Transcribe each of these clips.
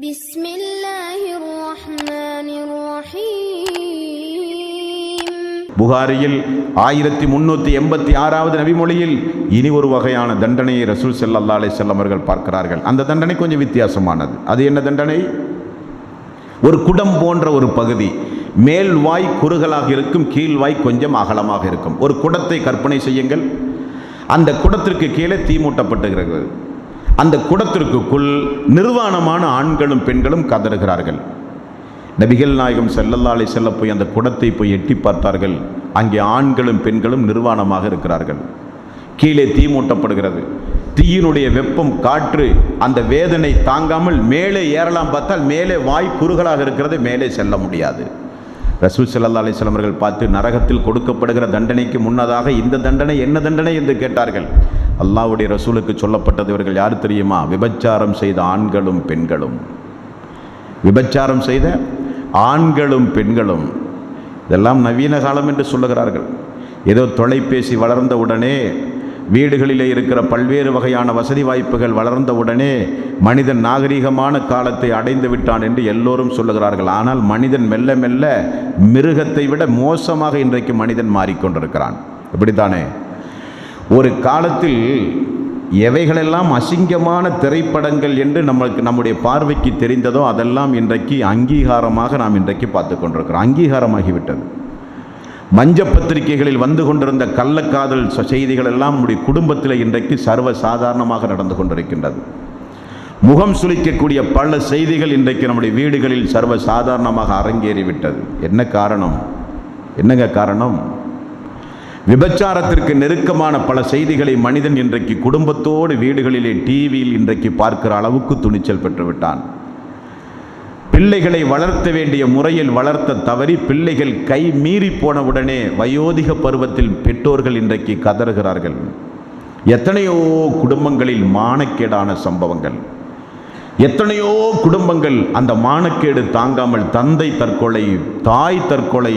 بسم الله الرحمن الرحيم புகாரியில் ஆயிரத்தி முன்னூற்றி எண்பத்தி ஆறாவது நபிமொழியில் இனி ஒரு வகையான தண்டனையை ரசூல் ஸல்லல்லாஹு அலைஹி வஸல்லம் அவர்கள் பார்க்கிறார்கள் அந்த தண்டனை கொஞ்சம் வித்தியாசமானது அது என்ன தண்டனை ஒரு குடம் போன்ற ஒரு பகுதி மேல் வாய் குறுகலாக இருக்கும் கீழ் வாய் கொஞ்சம் அகலமாக இருக்கும் ஒரு குடத்தை கற்பனை செய்யுங்கள் அந்த குடத்திற்கு கீழே தீ மூட்டப்பட்டுகிறது அந்த குடத்திற்குள் நிர்வாணமான ஆண்களும் பெண்களும் கதறுகிறார்கள். நபிகள் நாயகம் செல்லல்லாலை செல்ல போய் அந்த குடத்தை போய் எட்டி பார்த்தார்கள். அங்கே ஆண்களும் பெண்களும் நிர்வாணமாக இருக்கிறார்கள். கீழே தீ மூட்டப்படுகிறது. தீயினுடைய வெப்பம் காற்று அந்த வேதனை தாங்காமல் மேலே ஏறலாம் பார்த்தால் மேலே வாய் குறுகலாக இருக்கிறது மேலே செல்ல முடியாது. ரசூல் ஸல்லல்லாஹு அலைஹி அவர்கள் பார்த்து நரகத்தில் கொடுக்கப்படுகிற தண்டனைக்கு முன்னதாக இந்த தண்டனை என்ன தண்டனை? என்று கேட்டார்கள். அல்லாவுடைய ரசூலுக்கு சொல்லப்பட்டது இவர்கள் யார் தெரியுமா? விபச்சாரம் செய்த ஆண்களும் பெண்களும். விபச்சாரம் செய்த ஆண்களும் பெண்களும். இதெல்லாம் நவீன காலம் என்று சொல்லுகிறார்கள். ஏதோ தொலைபேசி வளர்ந்த உடனே வீடுகளிலே இருக்கிற பல்வேறு வகையான வசதி வாய்ப்புகள் வளர்ந்த உடனே மனிதன் நாகரிகமான காலத்தை அடைந்து விட்டான் என்று எல்லோரும் சொல்லுகிறார்கள். ஆனால் மனிதன் மெல்ல மெல்ல மிருகத்தை விட மோசமாக இன்றைக்கு மனிதன் மாறிக்கொண்டிருக்கிறான். இப்படித்தானே? ஒரு காலத்தில் எவைகளெல்லாம் அசிங்கமான திரைப்படங்கள் என்று நம்மளுக்கு நம்முடைய பார்வைக்கு தெரிந்ததோ அதெல்லாம் இன்றைக்கு அங்கீகாரமாக நாம் இன்றைக்கு பார்த்து கொண்டிருக்கிறோம். அங்கீகாரமாகிவிட்டது. மஞ்ச பத்திரிகைகளில் வந்து கொண்டிருந்த கள்ளக்காதல் ச- செய்திகள் எல்லாம் நம்முடைய குடும்பத்தில் இன்றைக்கு சர்வ சாதாரணமாக நடந்து கொண்டிருக்கின்றது. முகம் சுளிக்கக்கூடிய பல செய்திகள் இன்றைக்கு நம்முடைய வீடுகளில் சர்வ சாதாரணமாக அரங்கேறிவிட்டது. என்ன காரணம்? என்னங்க காரணம்? விபச்சாரத்திற்கு நெருக்கமான பல செய்திகளை மனிதன் இன்றைக்கு குடும்பத்தோடு வீடுகளிலே டிவியில் இன்றைக்கு பார்க்கிற அளவுக்கு துணிச்சல் பெற்றுவிட்டான். பிள்ளைகளை வளர்த்த வேண்டிய முறையில் வளர்த்த தவறி பிள்ளைகள் கை மீறி போன உடனே வயோதிக பருவத்தில் பெற்றோர்கள் இன்றைக்கு கதறுகிறார்கள். எத்தனையோ குடும்பங்களில் மானக்கேடான சம்பவங்கள். எத்தனையோ குடும்பங்கள் அந்த மானக்கேடு தாங்காமல் தந்தை தற்கொலை தாய் தற்கொலை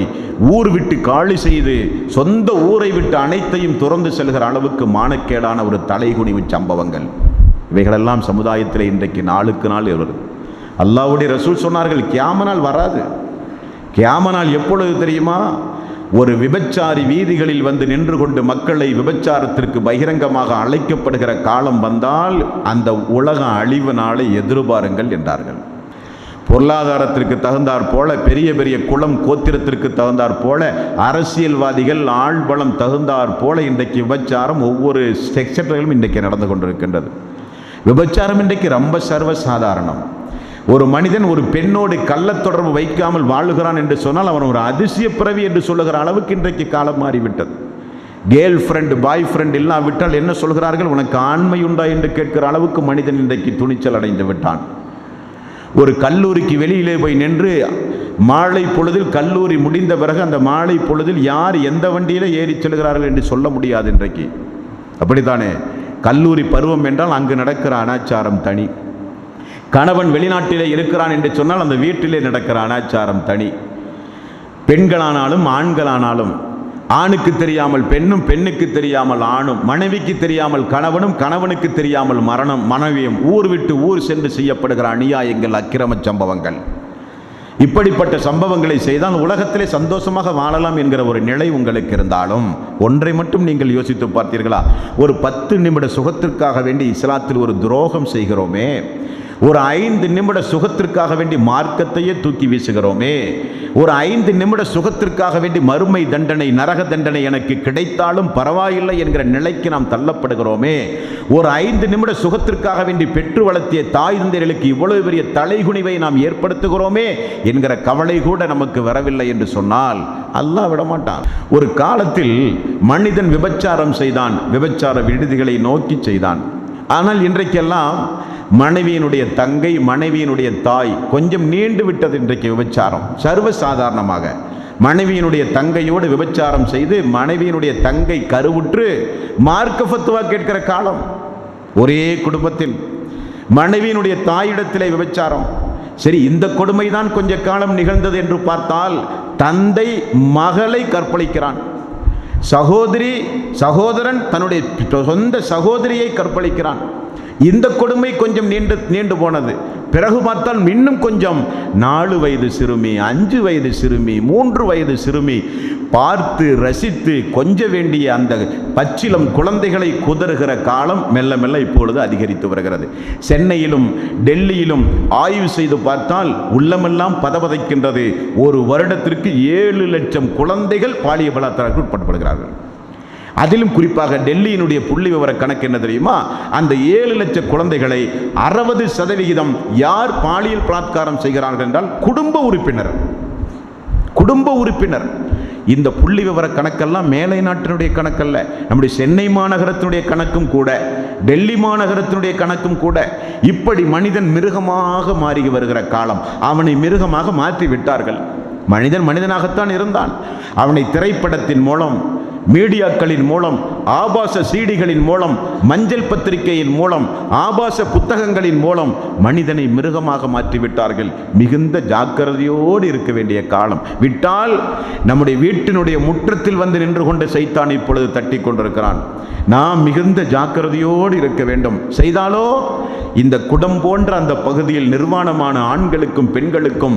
ஊர் விட்டு காலி செய்து சொந்த ஊரை விட்டு அனைத்தையும் துறந்து செல்கிற அளவுக்கு மானக்கேடான ஒரு தலைகுனிவு சம்பவங்கள். இவைகளெல்லாம் சமுதாயத்தில் இன்றைக்கு நாளுக்கு நாள் வருது அல்லாவுடைய ரசூல் சொன்னார்கள் கியாமனால் வராது. கியாமனால் எப்பொழுது தெரியுமா? ஒரு விபச்சாரி வீதிகளில் வந்து நின்று கொண்டு மக்களை விபச்சாரத்திற்கு பகிரங்கமாக அழைக்கப்படுகிற காலம் வந்தால் அந்த உலக அழிவு நாளை எதிர்பாருங்கள் என்றார்கள். பொருளாதாரத்திற்கு தகுந்தாற் போல பெரிய பெரிய குளம் கோத்திரத்திற்கு தகுந்தாற் போல அரசியல்வாதிகள் ஆள்பலம் தகுந்தாற் போல இன்றைக்கு விபச்சாரம் ஒவ்வொரு செக்ஷன்களும் இன்றைக்கு நடந்து கொண்டிருக்கின்றது. விபச்சாரம் இன்றைக்கு ரொம்ப சர்வ சாதாரணம் ஒரு மனிதன் ஒரு பெண்ணோடு கள்ளத் தொடர்பு வைக்காமல் வாழுகிறான் என்று சொன்னால் அவன் ஒரு அதிசய பிறவி என்று சொல்லுகிற அளவுக்கு இன்றைக்கு காலம் மாறிவிட்டது. கேர்ள் ஃப்ரெண்டு பாய் ஃப்ரெண்ட் இல்லாவிட்டால் என்ன சொல்கிறார்கள்? உனக்கு ஆண்மை உண்டா என்று கேட்கிற அளவுக்கு மனிதன் இன்றைக்கு துணிச்சல் அடைந்து விட்டான். ஒரு கல்லூரிக்கு வெளியிலே போய் நின்று மாலை பொழுதில் கல்லூரி முடிந்த பிறகு அந்த மாலை பொழுதில் யார் எந்த வண்டியில ஏறி செல்கிறார்கள் என்று சொல்ல முடியாது இன்றைக்கு. அப்படித்தானே? கல்லூரி பருவம் என்றால் அங்கு நடக்கிற அனாச்சாரம் தனி. கணவன் வெளிநாட்டிலே இருக்கிறான் என்று சொன்னால் அந்த வீட்டிலே நடக்கிற அனாச்சாரம் தனி. பெண்களானாலும் ஆண்களானாலும் ஆணுக்கு தெரியாமல் பெண்ணும் பெண்ணுக்கு தெரியாமல் ஆணும் மனைவிக்கு தெரியாமல் கணவனும் கணவனுக்கு தெரியாமல் மரணம் மனைவியும் ஊர் விட்டு ஊர் சென்று செய்யப்படுகிற அநியாயங்கள் அக்கிரம சம்பவங்கள். இப்படிப்பட்ட சம்பவங்களை செய்தால் உலகத்திலே சந்தோஷமாக வாழலாம் என்கிற ஒரு நிலை உங்களுக்கு இருந்தாலும் ஒன்றை மட்டும் நீங்கள் யோசித்து பார்த்தீர்களா? ஒரு பத்து நிமிட சுகத்திற்காக வேண்டி இஸ்லாத்தில் ஒரு துரோகம் செய்கிறோமே ஒரு ஐந்து நிமிட சுகத்திற்காக வேண்டி மார்க்கத்தையே தூக்கி வீசுகிறோமே. ஒரு ஐந்து நிமிட சுகத்திற்காக வேண்டி மறுமை தண்டனை நரக தண்டனை எனக்கு கிடைத்தாலும் பரவாயில்லை என்கிற நிலைக்கு நாம் தள்ளப்படுகிறோமே. ஒரு ஐந்து நிமிட சுகத்திற்காக வேண்டி பெற்று வளர்த்திய தாய் தந்தையர்களுக்கு இவ்வளவு பெரிய தலைகுனிவை நாம் ஏற்படுத்துகிறோமே என்கிற கவலை கூட நமக்கு வரவில்லை என்று சொன்னால் அல்லாஹ் விடமாட்டான். ஒரு காலத்தில் மனிதன் விபச்சாரம் செய்தான் விபச்சார விடுதிகளை நோக்கி செய்தான். ஆனால் இன்றைக்கெல்லாம் மனைவியினுடைய தங்கை மனைவியினுடைய தாய் கொஞ்சம் நீண்டு விட்டது இன்றைக்கு விபச்சாரம். சர்வ சாதாரணமாக மனைவியினுடைய தங்கையோடு விபச்சாரம் செய்து மனைவியினுடைய தங்கை கருவுற்று மார்க்க ஃபத்துவா கேட்கிற காலம். ஒரே குடும்பத்தில் மனைவியினுடைய தாயிடத்திலே விபச்சாரம். சரி இந்த கொடுமைதான் கொஞ்ச காலம் நிகழ்ந்தது என்று பார்த்தால் தந்தை மகளை கற்பழிக்கிறான். சகோதரி சகோதரன் தன்னுடைய சொந்த சகோதரியை கற்பழிக்கிறான். இந்த கொடுமை கொஞ்சம் நீண்டு நீண்டு போனது. பிறகு பார்த்தால் இன்னும் கொஞ்சம். நாலு வயது சிறுமி அஞ்சு வயது சிறுமி மூன்று வயது சிறுமி பார்த்து ரசித்து கொஞ்ச வேண்டிய அந்த பச்சிலம் குழந்தைகளை குதறுகிற காலம் மெல்ல மெல்ல இப்பொழுது அதிகரித்து வருகிறது. சென்னையிலும் டெல்லியிலும் ஆய்வு செய்து பார்த்தால் உள்ளமெல்லாம் பதவதைக்கின்றது ஒரு வருடத்திற்கு ஏழு லட்சம் குழந்தைகள் பாலிய பலாத்காரத்துக்கு உட்படுத்தப்படுகிறார்கள். அதிலும் குறிப்பாக டெல்லியினுடைய புள்ளி விவர கணக்கு என்ன தெரியுமா? அந்த ஏழு லட்சம் குழந்தைகளை அறுபது சதவிகிதம் யார் பாலியல் பலாத்காரம் செய்கிறார்கள் என்றால் குடும்ப உறுப்பினர். குடும்ப உறுப்பினர். இந்த புள்ளி விவர கணக்கெல்லாம் மேலை நாட்டினுடைய கணக்கல்ல. நம்முடைய சென்னை மாநகரத்தினுடைய கணக்கும் கூட டெல்லி மாநகரத்தினுடைய கணக்கும் கூட. இப்படி மனிதன் மிருகமாக மாறி வருகிற காலம் அவனை மிருகமாக மாற்றி விட்டார்கள் மனிதன் மனிதனாகத்தான் இருந்தான். அவனை திரைப்படத்தின் மூலம் மீடியாக்களின் மூலம் ஆபாச சீடிகளின் மூலம் மஞ்சள் பத்திரிகையின் மூலம் ஆபாச புத்தகங்களின் மூலம் மனிதனை மிருகமாக மாற்றிவிட்டார்கள். மிகுந்த ஜாக்கிரதையோடு இருக்க வேண்டிய காலம். விட்டால் நம்முடைய வீட்டினுடைய முற்றத்தில் வந்து நின்று கொண்டு சைத்தான் இப்பொழுது தட்டி கொண்டிருக்கிறான். நாம் மிகுந்த ஜாக்கிரதையோடு இருக்க வேண்டும். செய்தாலோ இந்த குடம் போன்ற அந்த பகுதியில் நிர்வாணமான ஆண்களுக்கும் பெண்களுக்கும்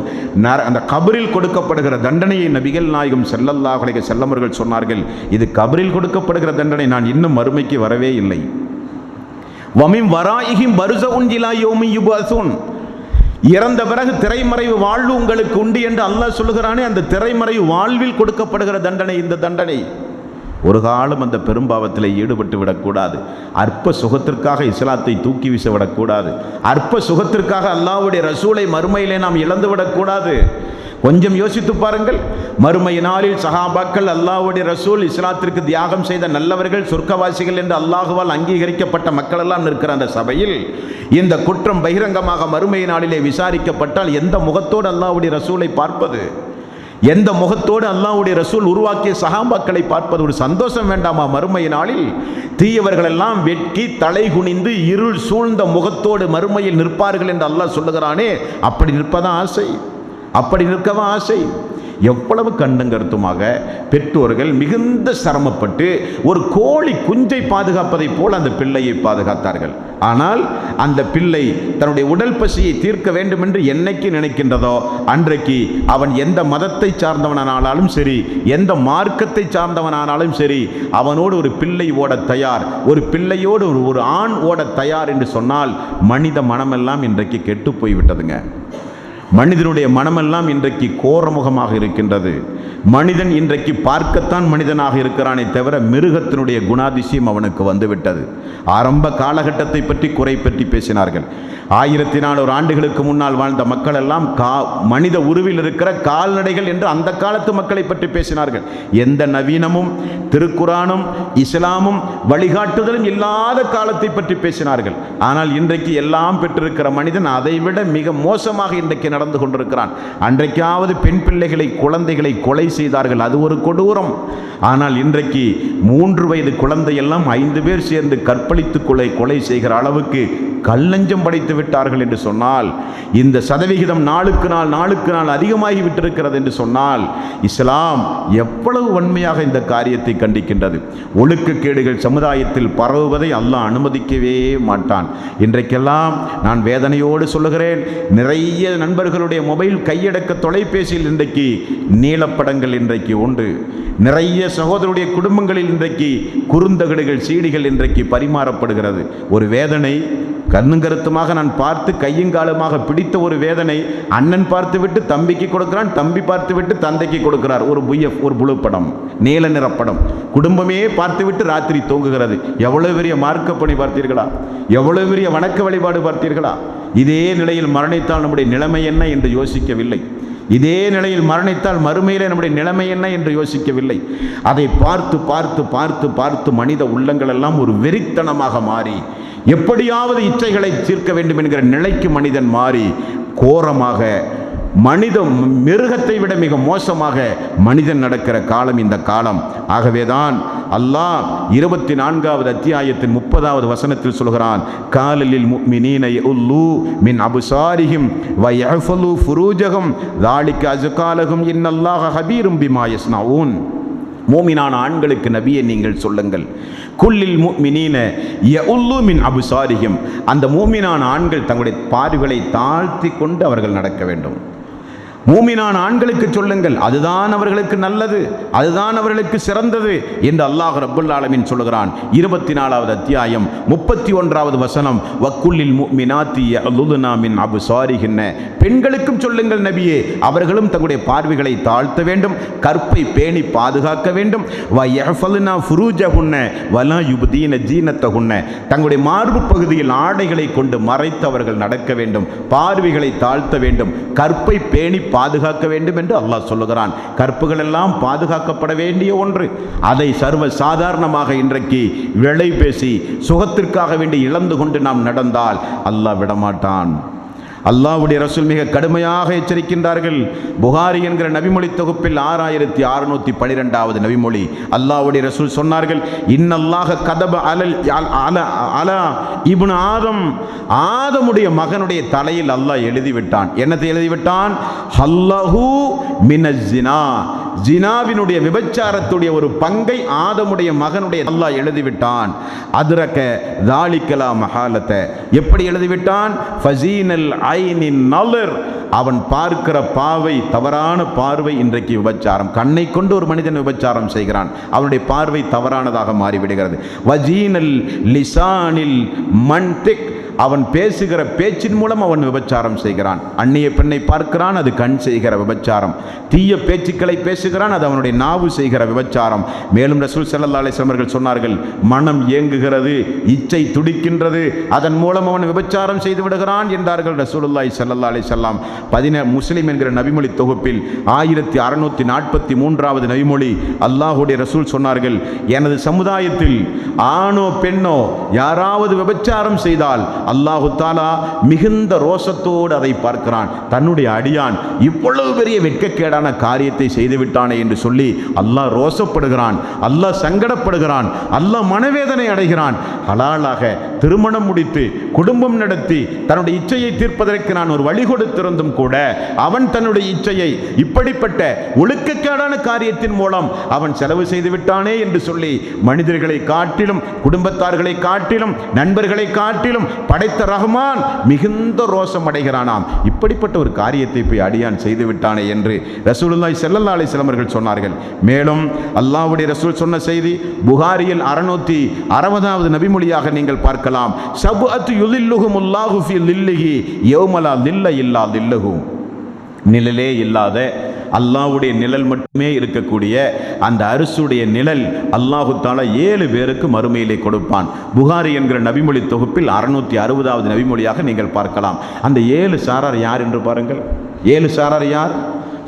அந்த கபரில் கொடுக்கப்படுகிற தண்டனையை நபிகள் நாயகம் செல்லல்லாஹ் செல்லமர்கள் சொன்னார்கள். இது கபரில் கொடுக்கப்படுகிற தண்டனை நான் இன்னும் மறுமைக்கு வரவே இல்லை. வமிம் வராயிகிம் வருச உஞ்சிலா யோமி யுபாசுன். இறந்த பிறகு திரைமறைவு வாழ்வு உங்களுக்கு உண்டு என்று அல்லாஹ் சொல்லுகிறானே அந்த திரைமறைவு வாழ்வில் கொடுக்கப்படுகிற தண்டனை இந்த தண்டனை. ஒரு காலம் அந்த பெரும்பாவத்தில் ஈடுபட்டு விடக்கூடாது. அற்ப சுகத்திற்காக இஸ்லாத்தை தூக்கி வீச விடக்கூடாது. அற்ப சுகத்திற்காக அல்லாவுடைய ரசூலை மறுமையிலே நாம் இழந்து விடக்கூடாது. கொஞ்சம் யோசித்து பாருங்கள். மறுமை நாளில் சஹாபாக்கள் அல்லாஹுடைய ரசூல் இஸ்லாத்திற்கு தியாகம் செய்த நல்லவர்கள் சொர்க்கவாசிகள் என்று அல்லாஹுவால் அங்கீகரிக்கப்பட்ட மக்கள் எல்லாம் நிற்கிற அந்த சபையில் இந்த குற்றம் பகிரங்கமாக மறுமை நாளிலே விசாரிக்கப்பட்டால் எந்த முகத்தோடு அல்லாஹ்வுடைய ரசூலை பார்ப்பது? எந்த முகத்தோடு அல்லாஹ்வுடைய ரசூல் உருவாக்கிய சகாபாக்களை பார்ப்பது ஒரு சந்தோஷம் வேண்டாமா? மறுமை நாளில் தீயவர்கள் எல்லாம் வெட்கி தலை குனிந்து இருள் சூழ்ந்த முகத்தோடு மறுமையில் நிற்பார்கள் என்று அல்லாஹ் சொல்லுகிறானே அப்படி நிற்பதான் ஆசை? அப்படி நிற்கவும் ஆசை. எவ்வளவு கண்ணும் கருத்துமாக பெற்றோர்கள் மிகுந்த சிரமப்பட்டு ஒரு கோழி குஞ்சை பாதுகாப்பதைப் போல் அந்த பிள்ளையை பாதுகாத்தார்கள். ஆனால் அந்த பிள்ளை தன்னுடைய உடல் பசியை தீர்க்க வேண்டும் என்று என்னைக்கு நினைக்கின்றதோ அன்றைக்கு அவன் எந்த மதத்தை சார்ந்தவனானாலும் சரி எந்த மார்க்கத்தை சார்ந்தவனானாலும் சரி அவனோடு ஒரு பிள்ளை ஓட தயார் ஒரு பிள்ளையோடு ஒரு ஒரு ஆண் ஓட தயார் என்று சொன்னால் மனித மனமெல்லாம் இன்றைக்கு கெட்டு போய்விட்டதுங்க. மனிதனுடைய மனமெல்லாம் இன்றைக்கு கோரமுகமாக இருக்கின்றது. மனிதன் இன்றைக்கு பார்க்கத்தான் மனிதனாக இருக்கிறானே தவிர மிருகத்தினுடைய குணாதிசயம் அவனுக்கு வந்துவிட்டது. ஆரம்ப காலகட்டத்தை பற்றி குறை பற்றி பேசினார்கள். ஆயிரத்தி நானூறு ஆண்டுகளுக்கு முன்னால் வாழ்ந்த மக்கள் எல்லாம் கா மனித உருவில் இருக்கிற கால்நடைகள் என்று அந்த காலத்து மக்களை பற்றி பேசினார்கள். எந்த நவீனமும் திருக்குரானும் இஸ்லாமும் வழிகாட்டுதலும் இல்லாத காலத்தை பற்றி பேசினார்கள். ஆனால் இன்றைக்கு எல்லாம் பெற்றிருக்கிற மனிதன் அதைவிட மிக மோசமாக இன்றைக்கு நடந்து கொண்டிருக்கிறான். அன்றைக்காவது பெண் பிள்ளைகளை குழந்தைகளை கொலை செய்தார்கள். அது ஒரு கொடூரம். ஆனால் இன்றைக்கு மூன்று வயது குழந்தையெல்லாம் ஐந்து பேர் சேர்ந்து கற்பழித்து கொலை கொலை செய்கிற அளவுக்கு கல்லஞ்சம் படைத்து விட்டார்கள் என்று சொன்னால் இந்த சதவிகிதம் நாளுக்கு நாள் நாளுக்கு நாள் அதிகமாகி விட்டிருக்கிறது என்று சொன்னால் இஸ்லாம் எவ்வளவு வன்மையாக இந்த காரியத்தை கண்டிக்கின்றது. ஒழுக்கக்கேடுகள் சமுதாயத்தில் பரவுவதை அல்லாஹ் அனுமதிக்கவே மாட்டான். இன்றைக்கெல்லாம் நான் வேதனையோடு சொல்லுகிறேன் நிறைய நண்பர்களுடைய மொபைல் கையடக்க தொலைபேசியில் இன்றைக்கு நீலப்படங்கள் இன்றைக்கு உண்டு. நிறைய சகோதரருடைய குடும்பங்களில் இன்றைக்கு குறுந்தகடுகள் சீடிகள் இன்றைக்கு பரிமாறப்படுகிறது. ஒரு வேதனை கண்ணுங்கருத்துமாக நான் பார்த்து கையுங்காலமாக பிடித்த ஒரு வேதனை அண்ணன் பார்த்து விட்டு தம்பிக்கு கொடுக்கிறான் தம்பி பார்த்து விட்டு தந்தைக்கு கொடுக்கிறார். ஒரு புய்ய ஒரு புழு படம் நீல நிற படம். குடும்பமே பார்த்து விட்டு ராத்திரி தூங்குகிறது. எவ்வளவு பெரிய மார்க்க பணி பார்த்தீர்களா? எவ்வளவு பெரிய வணக்க வழிபாடு பார்த்தீர்களா? இதே நிலையில் மரணித்தால் நம்முடைய நிலைமை என்ன என்று யோசிக்கவில்லை. இதே நிலையில் மரணித்தால் மறுமையிலே நம்முடைய நிலைமை என்ன என்று யோசிக்கவில்லை. அதை பார்த்து பார்த்து பார்த்து பார்த்து மனித உள்ளங்கள் எல்லாம் ஒரு வெறித்தனமாக மாறி எப்படியாவது இச்சைகளை தீர்க்க வேண்டும் என்கிற நிலைக்கு மனிதன் மாறி கோரமாக மனித மிருகத்தை விட மிக மோசமாக மனிதன் நடக்கிற காலம் இந்த காலம். ஆகவேதான் அல்லாஹ் இருபத்தி நான்காவது அத்தியாயத்தின் முப்பதாவது வசனத்தில் சொல்கிறான் காலலில் முக்மினீன உல்லு மின் அபுசாரிஹிம் வயஃபலு ஃபுரூஜகம் தாலிக்க அசுகாலகும் இன்னல்லாஹ ஹபீரும் பிமாயஸ்னாவூன் மூமினான ஆண்களுக்கு நபியை நீங்கள் சொல்லுங்கள். குல்லில் முஃமினீன மின் அபுசாரியும் அந்த மூமினான ஆண்கள் தங்களுடைய பார்வைகளை தாழ்த்தி கொண்டு அவர்கள் நடக்க வேண்டும். மூமினான் ஆண்களுக்கு சொல்லுங்கள் அதுதான் அவர்களுக்கு நல்லது அதுதான் அவர்களுக்கு சிறந்தது என்று அல்லாஹ் ரபுல் ஆலமின் சொல்லுகிறான். இருபத்தி நாலாவது அத்தியாயம் முப்பத்தி ஒன்றாவது வசனம் வக்குல்லில் முஃமினாத்தி யஅலுதுனா மின் அபுசாரிஹின்ன. பெண்களுக்கும் சொல்லுங்கள் நபியே அவர்களும் தங்களுடைய பார்வைகளை தாழ்த்த வேண்டும் கற்பை பேணி பாதுகாக்க வேண்டும். வ யஹ்ஃபல்னா ஃபுரூஜஹுன்ன வலா யுப்தீன ஜீனத்தஹுன்ன. தங்களுடைய மார்பு பகுதியில் ஆடைகளை கொண்டு மறைத்து அவர்கள் நடக்க வேண்டும் பார்வைகளை தாழ்த்த வேண்டும் கற்பை பேணி பாதுகாக்க வேண்டும் என்று அல்லாஹ் சொல்லுகிறான். கற்புகள் எல்லாம் பாதுகாக்கப்பட வேண்டிய ஒன்று. அதை சர்வ சாதாரணமாக இன்றைக்கு விளை பேசி சுகத்திற்காக வேண்டி இழந்து கொண்டு நாம் நடந்தால் அல்லாஹ் விடமாட்டான். அல்லாவுடைய ரசூல் மிக கடுமையாக எச்சரிக்கின்றார்கள். புகாரி என்கிற நபிமொழி தொகுப்பில் ஆறாயிரத்தி அறுநூத்தி பனிரெண்டாவது நபிமொழி அல்லாவுடைய ரசூல் சொன்னார்கள் இன்னல்லாக கதப அலல் அலா இபுன் ஆதம். ஆதமுடைய மகனுடைய தலையில் அல்லாஹ் எழுதிவிட்டான். என்னத்தை எழுதிவிட்டான்? ஹல்லஹு மினஜினா ஜினாவினுடைய விபச்சாரத்துடைய ஒரு பங்கை ஆதமுடைய மகனுடைய நல்லா எழுதிவிட்டான். அதிரக்க தாலிக்கலா மகாலத்தை எப்படி எழுதிவிட்டான்? ஃபசீனல் ஐனின் நலர். அவன் பார்க்கிற பாவை தவறான பார்வை இன்றைக்கு விபச்சாரம். கண்ணை கொண்டு ஒரு மனிதன் விபச்சாரம் செய்கிறான். அவனுடைய பார்வை தவறானதாக மாறிவிடுகிறது. வஜீனல் லிசானில் மன்திக் அவன் பேசுகிற பேச்சின் மூலம் அவன் விபச்சாரம் செய்கிறான். அந்நிய பெண்ணை பார்க்கிறான் அது கண் செய்கிற விபச்சாரம். தீய பேச்சுக்களை பேசுகிறான் அது அவனுடைய நாவு செய்கிற விபச்சாரம். மேலும் ரசூல் செல்லல்லா அலிஸ்லமர்கள் சொன்னார்கள் மனம் இயங்குகிறது இச்சை துடிக்கின்றது அதன் மூலம் அவன் விபச்சாரம் செய்து விடுகிறான் என்றார்கள் ரசூலுல்லாய் ஸல்லல்லாஹு அலைஹி வஸல்லம். பதின முஸ்லீம் என்கிற நபிமொழி தொகுப்பில் ஆயிரத்தி அறுநூத்தி நாற்பத்தி மூன்றாவது நபிமொழி அல்லாஹுடைய ரசூல் சொன்னார்கள் எனது சமுதாயத்தில் ஆணோ பெண்ணோ யாராவது விபச்சாரம் செய்தால் அல்லாஹு தாலா மிகுந்த ரோசத்தோடு அதை பார்க்கிறான். தன்னுடைய அடியான் இவ்வளவு பெரிய வெட்கக்கேடான காரியத்தை செய்துவிட்டானே என்று சொல்லி அல்லாஹ் ரோசப்படுகிறான் அல்லாஹ் சங்கடப்படுகிறான் அல்லாஹ் மனவேதனை அடைகிறான். ஹலாலாக திருமணம் முடித்து குடும்பம் நடத்தி தன்னுடைய இச்சையை தீர்ப்பதற்கு நான் ஒரு வழி கொடுத்திருந்தும் கூட அவன் தன்னுடைய இச்சையை இப்படிப்பட்ட ஒழுக்கக்கேடான காரியத்தின் மூலம் அவன் செலவு செய்து விட்டானே என்று சொல்லி மனிதர்களை காட்டிலும் குடும்பத்தார்களை காட்டிலும் நண்பர்களை காட்டிலும் படைத்த ரஹ்மான் மிகுந்த ரோஷம் அடைகிறானாம். இப்படிப்பட்ட ஒரு காரியத்தை போய் அடியான் செய்து விட்டானே என்று ரசூலுல்லாய் செல்லல்லா அலைஹி சொன்னார்கள். மேலும் அல்லாவுடைய ரசூல் சொன்ன செய்தி புகாரியில் அறுநூத்தி அறுபதாவது நபிமொழியாக நீங்கள் பார்க்கலாம். சபு அத்து யுலில்லுஹுமுல்லாஹு ஃபி லில்லிஹி யௌமலா லில்ல இல்லா லில்லஹு. நிழலே இல்லாத அல்லாஹுடைய நிழல் மட்டுமே இருக்கக்கூடிய அந்த அரசுடைய நிழல் அல்லாஹு தாலா ஏழு பேருக்கு மறுமையிலே கொடுப்பான். புகாரி என்கிற நபிமொழி தொகுப்பில் அறுநூத்தி அறுபதாவது நபிமொழியாக நீங்கள் பார்க்கலாம். அந்த ஏழு சாரார் யார் என்று பாருங்கள். ஏழு சாரார் யார்?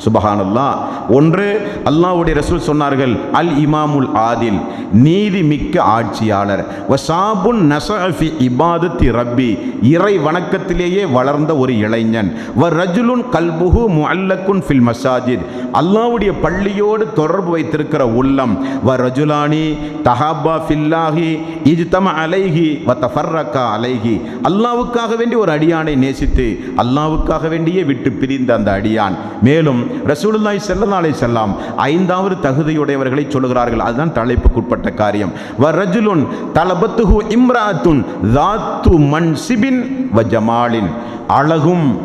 சுபஹானல்லா. ஒன்று அல்லாஹ்வுடைய ரசூல் சொன்னார்கள் அல் இமாமுல் ஆதில் நீதி மிக்க ஆட்சியாளர். வசாபுன் நசஃபி இபாதத்தி ரப்பி இறை வணக்கத்திலேயே வளர்ந்த ஒரு இளைஞன். வ ரஜுலுன் கல்புஹு முல்லக்குன் ஃபில் மசாஜித். அல்லாவுடைய பள்ளியோடு தொடர்பு வைத்திருக்கிற உள்ளம். வ ரஜுலானி தஹாபா ஃபில்லாஹி இஜ்தம அலைஹி வ தஃபர்ரக்கா அலைஹி. அல்லாஹ்வுக்காக வேண்டி ஒரு அடியானை நேசித்து அல்லாவுக்காக வேண்டியே விட்டு பிரிந்த அந்த அடியான். மேலும் ரசூலுல்லாய் ஸல்லல்லாஹு செல்லாம் ஐந்தாவது தகுதியுடையவர்களை சொல்லுகிறார்கள். அதுதான் தலைப்புக்குட்பட்ட காரியம். வ ரஜுலுன் தலபத்துஹு இம்ராத்துன் தாத்து மன்சிபின் வ ஜமாலின். அழகும்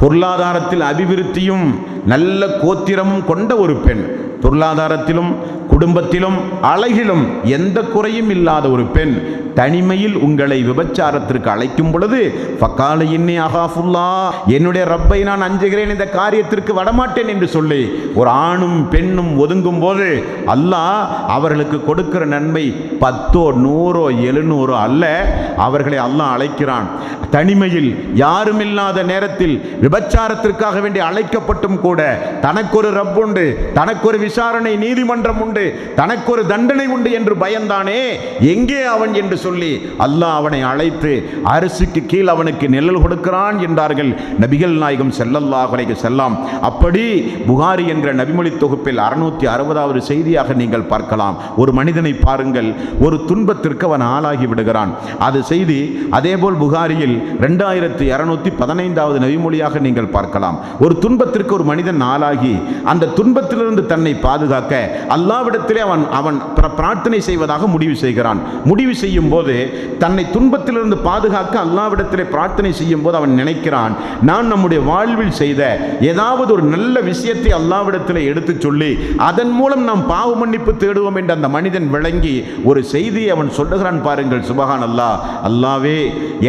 பொருளாதாரத்தில் அபிவிருத்தியும் நல்ல கோத்திரமும் கொண்ட ஒரு பெண். பொருளாதாரத்திலும் குடும்பத்திலும் அழகிலும் எந்த குறையும் இல்லாத ஒரு பெண் தனிமையில் உங்களை விபச்சாரத்திற்கு அழைக்கும் பொழுது பக்கால இன்னி அகாஃபுல்லா என்னுடைய ரப்பை நான் அஞ்சுகிறேன் இந்த காரியத்திற்கு வரமாட்டேன் என்று சொல்லி ஒரு ஆணும் பெண்ணும் ஒதுங்கும் போது அல்லாஹ் அவர்களுக்கு கொடுக்கிற நன்மை பத்தோ நூறோ எழுநூறோ அல்ல. அவர்களை அல்லாஹ் அழைக்கிறான். தனிமையில் யாரும் இல்லாத நேரத்தில் விபச்சாரத்திற்காக வேண்டி அழைக்கப்பட்டும் கூட தனக்கொரு ரப் உண்டு தனக்கொரு விசாரணை நீதிமன்றம் உண்டு. தனக்கொரு தண்டனை உண்டு என்று பயந்தானே? எங்கே அவன் என்று சொல்லி அல்லாஹ் அவனை அழைத்து அரசுக்கு கீழ் அவனுக்கு நிழல் கொடுக்கிறான் என்றார்கள் நபிகள் நாயகம் ஸல்லல்லாஹு அலைஹி செல்லாம் அப்படி புகாரி என்ற நபிமொழி தொகுப்பில் அறுநூத்தி அறுபதாவது செய்தியாக நீங்கள் பார்க்கலாம். ஒரு மனிதனை பாருங்கள். ஒரு துன்பத்திற்கு அவன் ஆளாகி விடுகிறான். அது செய்தி அதேபோல் புகாரியில் ரெண்டாயிரத்தி இருநூத்தி பதினைந்தாவது நவிமொழியாக நீங்கள் பார்க்கலாம். ஒரு துன்பத்திற்கு ஒரு மனிதன் ஆளாகி அந்த துன்பத்திலிருந்து தன்னை பாதுகாக்க அல்லாவிடத்திலே அவன் அவன் பிரார்த்தனை செய்வதாக முடிவு செய்கிறான். முடிவு செய்யும் போது தன்னை துன்பத்திலிருந்து பாதுகாக்க அல்லாவிடத்திலே பிரார்த்தனை செய்யும் போது அவன் நினைக்கிறான் நான் நம்முடைய வாழ்வில் செய்த ஏதாவது ஒரு நல்ல விஷயத்தை அல்லாவிடத்தில் எடுத்துச் சொல்லி அதன் மூலம் நாம் பாவ மன்னிப்பு தேடுவோம் என்று அந்த மனிதன் விளங்கி ஒரு செய்தியை அவன் சொல்லுகிறான் பாருங்கள் சுபகான் அல்லாஹ் அல்லாவே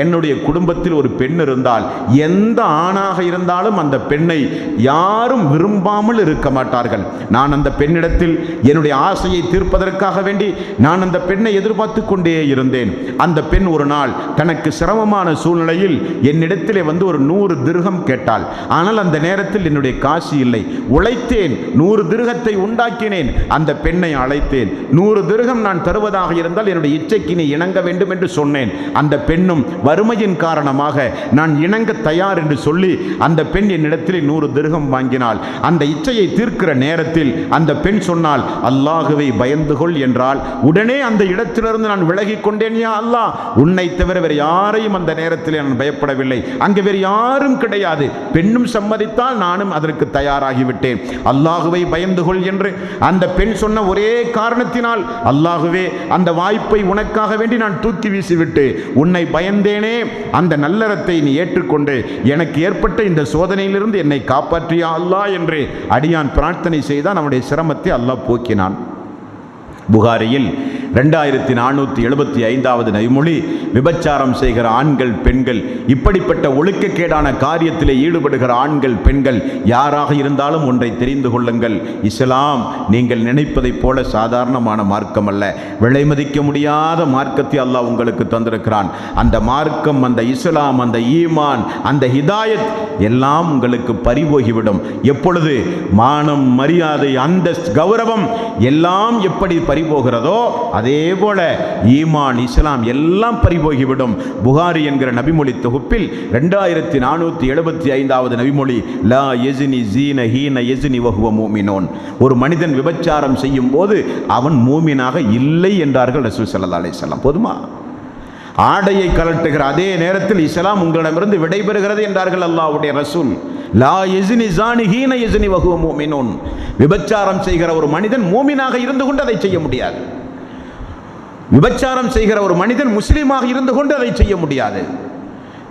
என்னுடைய குடும்பத்தில் ஒரு பெண் இருந்தால் எந்த ஆணாக இருந்தாலும் அந்த பெண்ணை யாரும் விரும்பாமல் இருக்க மாட்டார்கள். நான் அந்த பெண்ணிடத்தில் என்னுடைய ஆசையை தீர்ப்பதற்காக வேண்டி நான் அந்த பெண்ணை எதிர்பார்த்து கொண்டே இருந்தேன். அந்த பெண் ஒரு நாள் தனக்கு சிரமமான சூழ்நிலையில் என்னிடத்திலே வந்து ஒரு நூறு திருகம் கேட்டாள். ஆனால் அந்த நேரத்தில் என்னுடைய காசு இல்லை. உழைத்தேன். நூறு திருகத்தை உண்டாக்கினேன். அந்த பெண்ணை அழைத்தேன். நூறு திருகம் நான் தருவதாக இருந்தால் என்னுடைய இச்சைக்கு நீ இணங்க வேண்டும் என்று சொன்னேன். அந்த பெண்ணும் வறுமையின் காரணமாக நான் இணங்க தயார் என்று சொல்லி அந்த பெண் என்னிடத்தில் நூறு திருகம் வாங்கினாள். அந்த இச்சையை தீர்க்கிற நேரத்தில் அந்த பெண் சொன்னால் அல்லாஹுவை பயந்து கொள் என்றால் உடனே அந்த இடத்திலிருந்து நான் விலகிக் கொண்டேன் யா அல்லாஹ். உன்னை தவிர வேறு யாரையும் அந்த நேரத்தில் நான் பயப்படவில்லை. அங்கே வேறு யாரும் கிடையாது. பெண்ணும் சம்மதித்தால் நானும் அதற்கு தயாராகிவிட்டேன். அல்லாஹுவை பயந்து கொள் என்று அந்த பெண் சொன்ன ஒரே காரணத்தினால் அல்லாஹுவே அந்த வாய்ப்பை உனக்காக வேண்டி நான் தூக்கி வீசிவிட்டு உன்னை பயந்தேனே. அந்த நல்லறத்தை நீ ஏற்றுக்கொண்டு எனக்கு ஏற்பட்ட இந்த சோதனையிலிருந்து என்னை காப்பாற்றியா அல்லாஹ் என்று அடியான் பிரார்த்தனை செய்தான். அவனுடைய சிரமத்தை அல்லாஹ் போக்கினான். புகாரியில் ரெண்டாயிரத்தி நானூற்றி எழுபத்தி ஐந்தாவது நைமொழி விபச்சாரம் செய்கிற ஆண்கள் பெண்கள். இப்படிப்பட்ட ஒழுக்கக்கேடான காரியத்திலே ஈடுபடுகிற ஆண்கள் பெண்கள் யாராக இருந்தாலும் ஒன்றை தெரிந்து கொள்ளுங்கள். இஸ்லாம் நீங்கள் நினைப்பதைப் போல சாதாரணமான மார்க்கம் அல்ல. விலை மதிக்க முடியாத மார்க்கத்தை அல்லாஹ் உங்களுக்கு தந்திருக்கிறான். அந்த மார்க்கம் அந்த இஸ்லாம் அந்த ஈமான் அந்த ஹிதாயத் எல்லாம் உங்களுக்கு பறிபோகிவிடும். எப்பொழுது மானம் மரியாதை அந்த கௌரவம் எல்லாம் எப்படி பறிபோகிறதோ அதை போல ஈமான் இஸ்லாம் எல்லாம் பறிபோகிவிடும். புகாரி என்கிற நபிமொழி தொகுப்பில் ரெண்டாயிரத்தி நானூற்றி எழுபத்தி ஐந்தாவது நபிமொழி லா எசினி ஜீன ஹீன எசினி வகுவ மூமினோன். ஒரு மனிதன் விபச்சாரம் செய்யும் போது அவன் மூமினாக இல்லை என்றார்கள் ரசூல் சல்லா அலைஹி போதுமா ஆடையை கலட்டுகிற அதே நேரத்தில் இஸ்லாம் உங்களிடமிருந்து விடைபெறுகிறது என்றார்கள் அல்லாவுடைய ரசூல். லா எசினி ஜானி ஹீன எசினி வகுவ மூமினோன். விபச்சாரம் செய்கிற ஒரு மனிதன் மூமினாக இருந்து கொண்டு அதை செய்ய முடியாது. விபச்சாரம் செய்கிற ஒரு மனிதன் முஸ்லீமாக இருந்து கொண்டு அதை செய்ய முடியாது.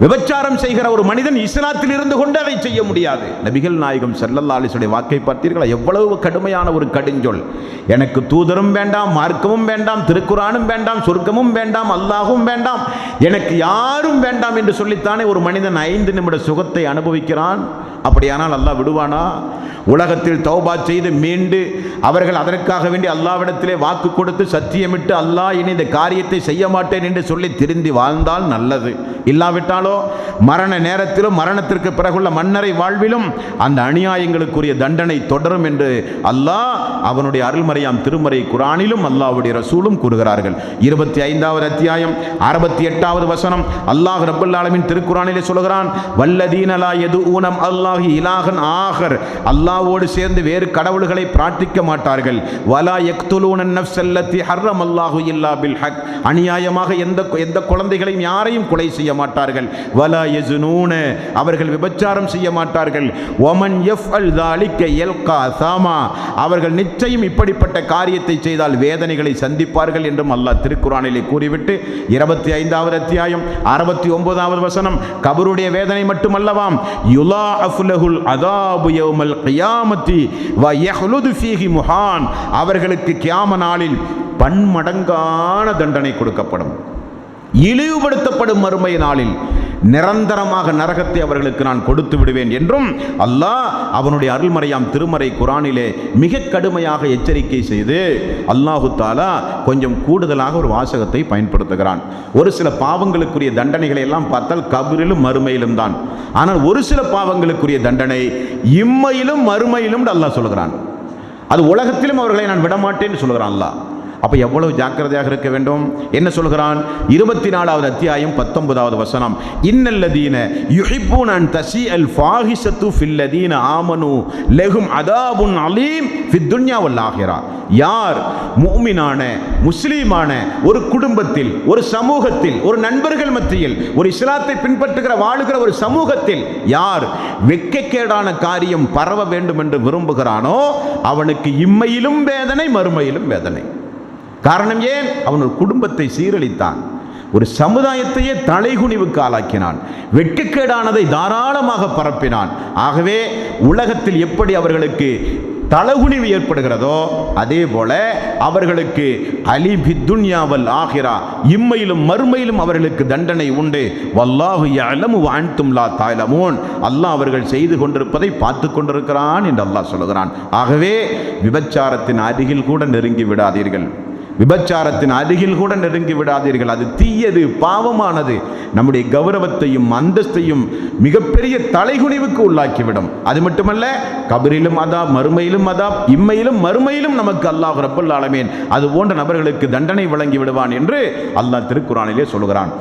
விபச்சாரம் செய்கிற ஒரு மனிதன் இஸ்லாத்தில் இருந்து கொண்டு அதை செய்ய முடியாது. நபிகள் நாயகம் ஸல்லல்லாஹு அலைஹி வாக்கை பார்த்தீர்களா? எவ்வளவு கடுமையான ஒரு கடுஞ்சொல். எனக்கு தூதரும் வேண்டாம் மார்க்கமும் வேண்டாம் திருக்குறானும் வேண்டாம் சொர்க்கமும் வேண்டாம் அல்லாஹும் வேண்டாம். எனக்கு யாரும் வேண்டாம் என்று சொல்லித்தானே ஒரு மனிதன் ஐந்து நிமிட சுகத்தை அனுபவிக்கிறான். அப்படியானால் அல்லாஹ் விடுவானா? உலகத்தில் தௌபா செய்து மீண்டு அவர்கள் அதற்காக வேண்டி அல்லாவிடத்திலே வாக்கு கொடுத்து சத்தியமிட்டு அல்லாஹ் இனி இந்த காரியத்தை செய்ய மாட்டேன் என்று சொல்லி திருந்தி வாழ்ந்தால் நல்லது. இல்லாவிட்டால் மரண நேரத்திலும் மரணத்திற்கு பிறகுள்ள மன்னரை வாழ்விலும் அந்த அநியாயங்களுக்குரிய தண்டனை தொடரும் என்று அல்லாஹ் அவனுடைய அருள்மறையாம் திருமறை குரானிலும் அல்லாஹ்வுடைய ரசூலும் கூறுகிறார்கள். இருபத்தி ஐந்தாவது அத்தியாயம் அறுபத்தி எட்டாவது வசனம் அல்லாஹ் ரப்பல் ஆலமீன் திருக்குறானிலே சொல்கிறான் வல்லதீனலா எது ஊனம் அல்லாஹி இலாகன் ஆகர் அல்லாஹோடு சேர்ந்து வேறு கடவுள்களை பிரார்த்திக்க மாட்டார்கள். வலா யக்துலூன செல்லத்தி ஹர்ரம் அல்லாஹு இல்லா பில் ஹக். அநியாயமாக எந்த எந்த குழந்தைகளையும் யாரையும் கொலை செய்ய மாட்டார்கள். வலா எசுனூன அவர்கள் விபச்சாரம் செய்ய மாட்டார்கள். ஒமன் எஃப் அல் தாலிக்க எல்கா சாமா. அவர்கள் நிச்சயம் இப்படிப்பட்ட காரியத்தை செய்தால் வேதனைகளை சந்திப்பார்கள் என்றும் அல்லாஹ் திருக்குறானிலே கூறிவிட்டு இருபத்தி ஐந்தாவது அத்தியாயம் அறுபத்தி ஒன்பதாவது வசனம் கபருடைய வேதனை மட்டுமல்லவாம். யுலா அஃப்லஹுல் அதாபு யௌமல் கியாமத்தி வ யஹ்லுது ஃபீஹி முஹான். அவர்களுக்கு கியாம நாளில் பன்மடங்கான தண்டனை கொடுக்கப்படும். இழிவுபடுத்தப்படும் மறுமை நாளில் நிரந்தரமாக நரகத்தை அவர்களுக்கு நான் கொடுத்து விடுவேன் என்றும் அல்லாஹ் அவனுடைய அருள்மறையாம் திருமறை குரானிலே மிக கடுமையாக எச்சரிக்கை செய்து அல்லாஹு தாலா கொஞ்சம் கூடுதலாக ஒரு வாசகத்தை பயன்படுத்துகிறான். ஒரு சில பாவங்களுக்குரிய தண்டனைகளை எல்லாம் பார்த்தால் கபிரிலும் மறுமையிலும் தான். ஆனால் ஒரு சில பாவங்களுக்குரிய தண்டனை இம்மையிலும் மறுமையிலும் அல்லாஹ் சொல்கிறான். அது உலகத்திலும் அவர்களை நான் விடமாட்டேன்னு சொல்கிறான் அல்லாஹ். அப்போ எவ்வளவு ஜாக்கிரதையாக இருக்க வேண்டும்? என்ன சொல்கிறான்? இருபத்தி நாலாவது அத்தியாயம் பத்தொன்பதாவது வசனம். இன்னல்லதீன யுஹிப்பூன் அன் தசி அல் ஃபாஹிசத்து ஃபில்லதீன ஆமனு லெகும் அதாபுன் அலீம் ஃபித் துன்யா யார் மூமினான முஸ்லீமான ஒரு குடும்பத்தில் ஒரு சமூகத்தில் ஒரு நண்பர்கள் மத்தியில் ஒரு இஸ்லாத்தை பின்பற்றுகிற வாழுகிற ஒரு சமூகத்தில் யார் வெக்கக்கேடான காரியம் பரவ வேண்டும் என்று விரும்புகிறானோ அவனுக்கு இம்மையிலும் வேதனை மறுமையிலும் வேதனை. காரணம் ஏன்? அவன் ஒரு குடும்பத்தை சீரழித்தான். ஒரு சமுதாயத்தையே தலைகுனிவுக்கு ஆளாக்கினான். வெட்கக்கேடானதை தாராளமாக பரப்பினான். ஆகவே உலகத்தில் எப்படி அவர்களுக்கு தலகுனிவு ஏற்படுகிறதோ அதே போல அவர்களுக்கு அலி பித்துன்யாவல் ஆகிரா இம்மையிலும் மறுமையிலும் அவர்களுக்கு தண்டனை உண்டு. வல்லாஹு அலமு வாழ்த்தும் லா தஅலமூன். அல்லாஹ் அவர்கள் செய்து கொண்டிருப்பதை பார்த்து கொண்டிருக்கிறான் என்று அல்லாஹ் சொல்கிறான் ஆகவே விபச்சாரத்தின் அருகில் கூட நெருங்கி விடாதீர்கள். விபச்சாரத்தின் அருகில் கூட நெருங்கி விடாதீர்கள். அது தீயது பாவமானது. நம்முடைய கௌரவத்தையும் அந்தஸ்தையும் மிகப்பெரிய தலைகுனிவுக்கு உள்ளாக்கிவிடும். அது மட்டுமல்ல கபரிலும் அதா மறுமையிலும் அதா இம்மையிலும் மறுமையிலும் நமக்கு அல்லாஹ் ரப்பல் ஆலமேன் அது போன்ற நபர்களுக்கு தண்டனை வழங்கி விடுவான் என்று அல்லாஹ் திருக்குறானிலே சொல்கிறான்